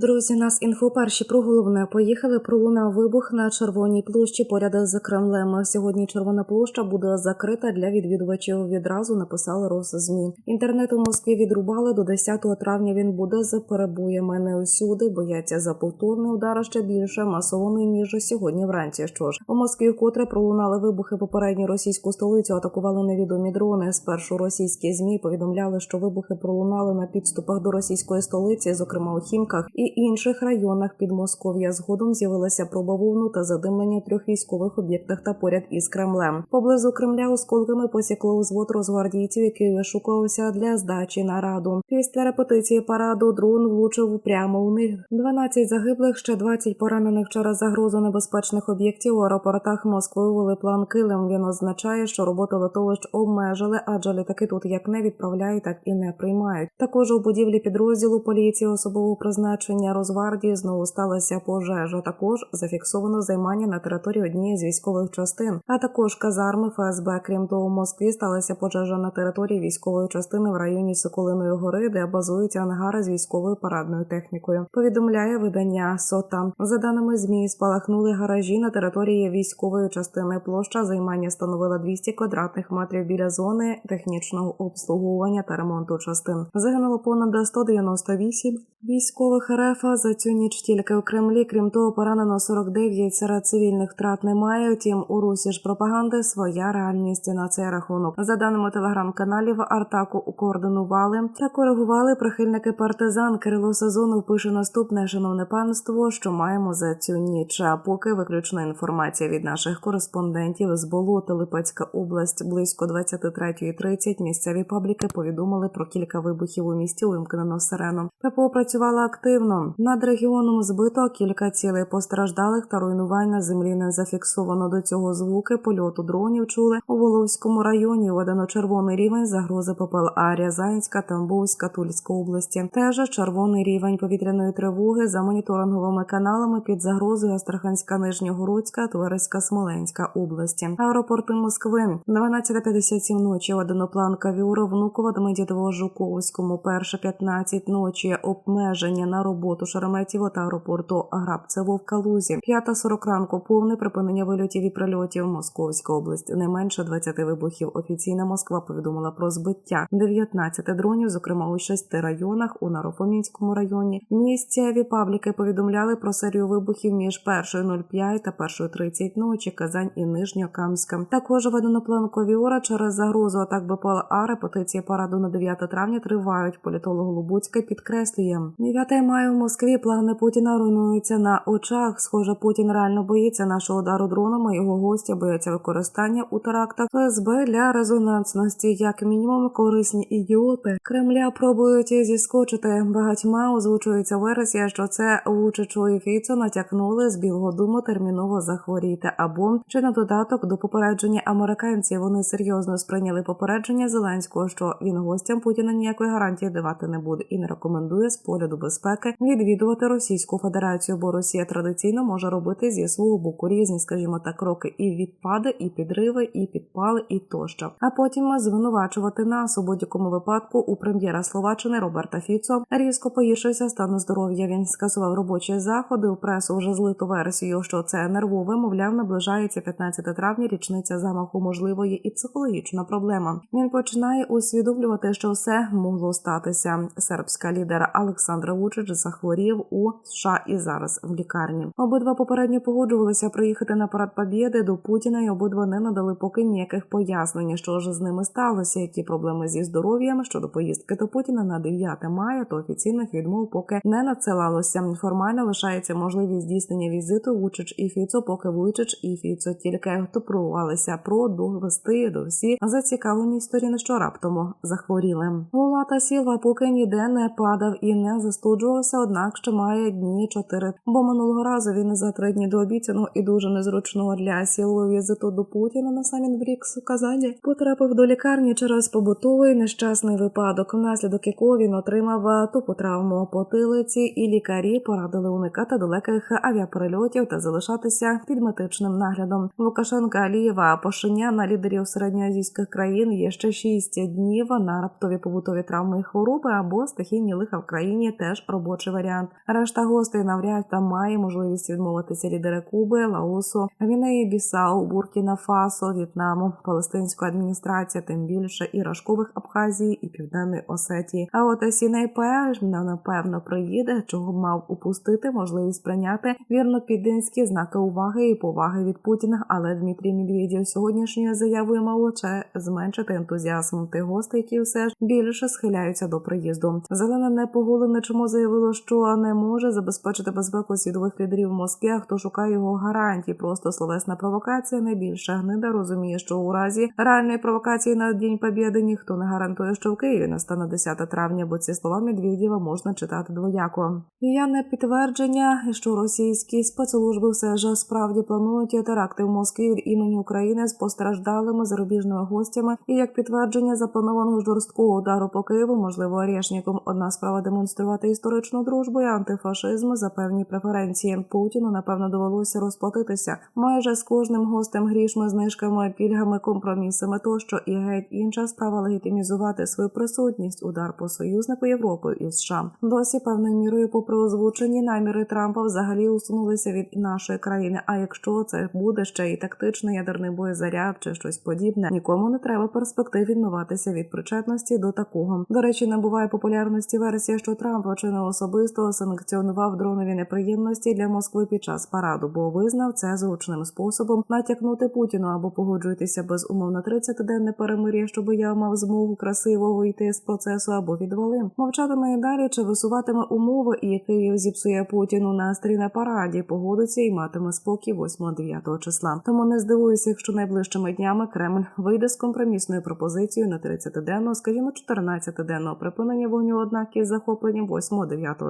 Друзі, нас інфо перші про головне поїхали. Пролунав вибух на червоній площі поряд з Кремлем. Сьогодні червона площа буде закрита для відвідувачів. Відразу написали Росзмі. Інтернет у Москві відрубали до 10 травня. Він буде з перебоями не усюди. Бояться за повторний удар ще більше масований ніж сьогодні вранці. Що ж у Москві вкотре пролунали вибухи. Попередню російську столицю атакували невідомі дрони. Спершу російські змі повідомляли, що вибухи пролунали на підступах до російської столиці, зокрема у Хімках і інших районах Підмосков'я. Згодом з'явилася проба вовну та задимлення в трьох військових об'єктах та поряд із Кремлем. Поблизу Кремля осколками посікло взвод розгвардійців, який вишукувався для здачі нараду. Після репетиції параду дрон влучив прямо у них. 12 загиблих, ще 20 поранених через загрозу небезпечних об'єктів у аеропортах Москви ввели план килим. Він означає, що роботу литовищ обмежили, адже літаки тут як не відправляють, так і не приймають. Також у будівлі підрозділу поліції особового призначення Розвардії знову сталася пожежа. Також зафіксовано займання на території однієї з військових частин, а також казарми ФСБ. Крім того, в Москві сталася пожежа на території військової частини в районі Соколиної гори, де базуються ангари з військовою парадною технікою. Повідомляє видання СОТА. За даними змі, спалахнули гаражі на території військової частини. Площа займання становила 200 квадратних метрів біля зони технічного обслуговування та ремонту частин. Загинуло понад 198 військових РФ за цю ніч тільки у Кремлі. Крім того, поранено 49 серед цивільних втрат немає. Втім, у Русі ж пропаганди своя реальність на цей рахунок. За даними телеграм-каналів, Артаку координували та коригували прихильники партизан. Кирило Сезонов пише наступне шановне панство, що маємо за цю ніч. А поки виключна інформація від наших кореспондентів з болота Липецька область близько 23.30 місцеві пабліки повідомили про кілька вибухів у місті вимкнено сирену. ППО працювала активно. Над регіоном збито кілька цілей постраждалих та руйнувань землі не зафіксовано до цього звуки польоту дронів. Чули у Воловському районі. Введено червоний рівень загрози ППЛА Рязанська, Тамбовська, Тульська області. Теж червоний рівень повітряної тривоги за моніторинговими каналами під загрозою Астраханська, Нижньогородська, Тверська, Смоленська області. Аеропорти Москви 12.57 ночі. Введено план Кавіура, Внуково, Домодєдово, Жуковському. Перше 15 ночі. Обмеження на роботу Шереметьєво та аеропорту Грабцево в Калузі. 5.40 ранку. Повне припинення вильотів і прильотів. Московська область. Не менше 20 вибухів. Офіційна Москва повідомила про збиття 19 дронів, зокрема у шести районах у Нарофомінському районі. Місцеві пабліки повідомляли про серію вибухів між 1.05 та 1.30 ночі. Казань і Нижньокамська. Також введено план Ковіора через загрозу атак БПЛА. Репетиції параду на 9 травня тривають. Політолог Лубуцька підкреслює 9 мая в Москві. Плани Путіна руйнуються на очах. Схоже, Путін реально боїться нашого удару дроном. а Його гості бояться використання у терактах ФСБ для резонансності, як мінімум, корисні ідіоти. Кремля пробують зіскочити. Багатьма озвучується версія, що це Вучичу і Фіцо натякнули з Білого Дому терміново захворіти. Або чи на додаток до попередження американців вони серйозно сприйняли попередження Зеленського, що він гостям Путіна ніякої гарантії давати не буде і не рекомендує з погляду безпеки відвідувати Російську Федерацію, бо Росія традиційно може робити зі свого боку різні, скажімо так, кроки і відпади, і підриви, і підпали, і тощо. А потім звинувачувати нас у будь-якому випадку у прем'єра Словаччини Роберта Фіцо різко погіршився стан здоров'я. Він скасував робочі заходи у пресу вже злиту версію, що це нервове, мовляв, наближається 15 травня, річниця замаху можливої і психологічна проблема. Він починає усвідомлювати, що все могло статися. Сербська лідера Олександра Вучич захворів у США і зараз в лікарні. Обидва попередньо погоджувалися приїхати на парад Побєди до Путіна, і обидва не надали поки ніяких пояснень, що ж з ними сталося, які проблеми зі здоров'ям щодо поїздки до Путіна на 9 мая, то офіційних відмов поки не надсилалося. Формально лишається можливість здійснення візиту Вучич і Фіцо, поки Вучич і Фіцо тільки топрувалися про довести до всі зацікавлені сторін, що раптом захворіли. Лула та Сілва поки ніде не падав і не застуджувався, однак ще має дні чотири. Бо минулого разу він за три дні до обіцяного і дуже незручного для Сілви візиту до Путіна на самін в рік в Казані потрапив до лікарні через побутовий нещасний випадок, внаслідок якого він отримав тупу травму потилиці, і лікарі порадили уникати далеких авіаперельотів та залишатися під медичним наглядом. Лукашенка Алієва Пашиняна лідерів середньоазійських країн є ще шість днів на раптові побутові травми і хвороби або стихійні лиха в країні. Теж робочий найкращий варіант. Решта гостей навряд там має можливість відмовитися лідери Куби, Лаосу, Гвінеї, Бісау, Буркіна Фасо, В'єтнаму, Палестинської адміністрації, тим більше і Рашкових Абхазії і Південної Осетії. А от Сінейпе напевно приїде, чого мав упустити можливість прийняти вірно піддинські знаки уваги і поваги від Путіна. Але Дмитрій Медведєв сьогоднішньою заявою мав лише зменшити ентузіазм тих гостей, які все ж більше схиляються до приїзду. Зелене непоголене чому заявило, що не може забезпечити безпеку світових лідерів в Москві. А хто шукає його гарантій? Просто словесна провокація найбільша гнида розуміє, що у разі реальної провокації на День Побєди ніхто не гарантує, що в Києві настане 10 травня, бо ці слова Медведєва можна читати двояко. І я не підтвердження, що російські спецслужби все ж справді планують теракти в Москві від імені України з постраждалими зарубіжними гостями, і як підтвердження запланованого жорсткого удару по Києву, можливо, Орешніком одна справа демонструвати історичну дружбу і антифашизм за певні преференції. Путіну напевно довелося розплатитися майже з кожним гостем грішми, знижками, пільгами, компромісами тощо і геть інша справа легітимізувати свою присутність удар по союзнику Європи і США. Досі певною мірою, попри озвучені наміри Трампа, взагалі усунулися від нашої країни. А якщо це буде ще і тактичний ядерний боєзаряд чи щось подібне, нікому не треба перспектив відмиватися від причетності до такого. До речі, набуває популярності версія, що Трамп чи не особисто санкціонував дронові неприємності для Москви під час параду, бо визнав це зручним способом натякнути Путіну або погоджуйтеся без умов на 30-денне перемир'я, щоб я мав змогу красиво вийти з процесу або відвали. Мовчатиме і далі чи висуватиме умови, і Київ зіпсує Путіну настрій на параді, погодиться і матиме спокій 8-9 числа. Тому не здивуюся, якщо найближчими днями Кремль вийде з компромісною пропозицією на 30-денного, скажімо, 14-денного припинення вогню, однак із захопленням 8-9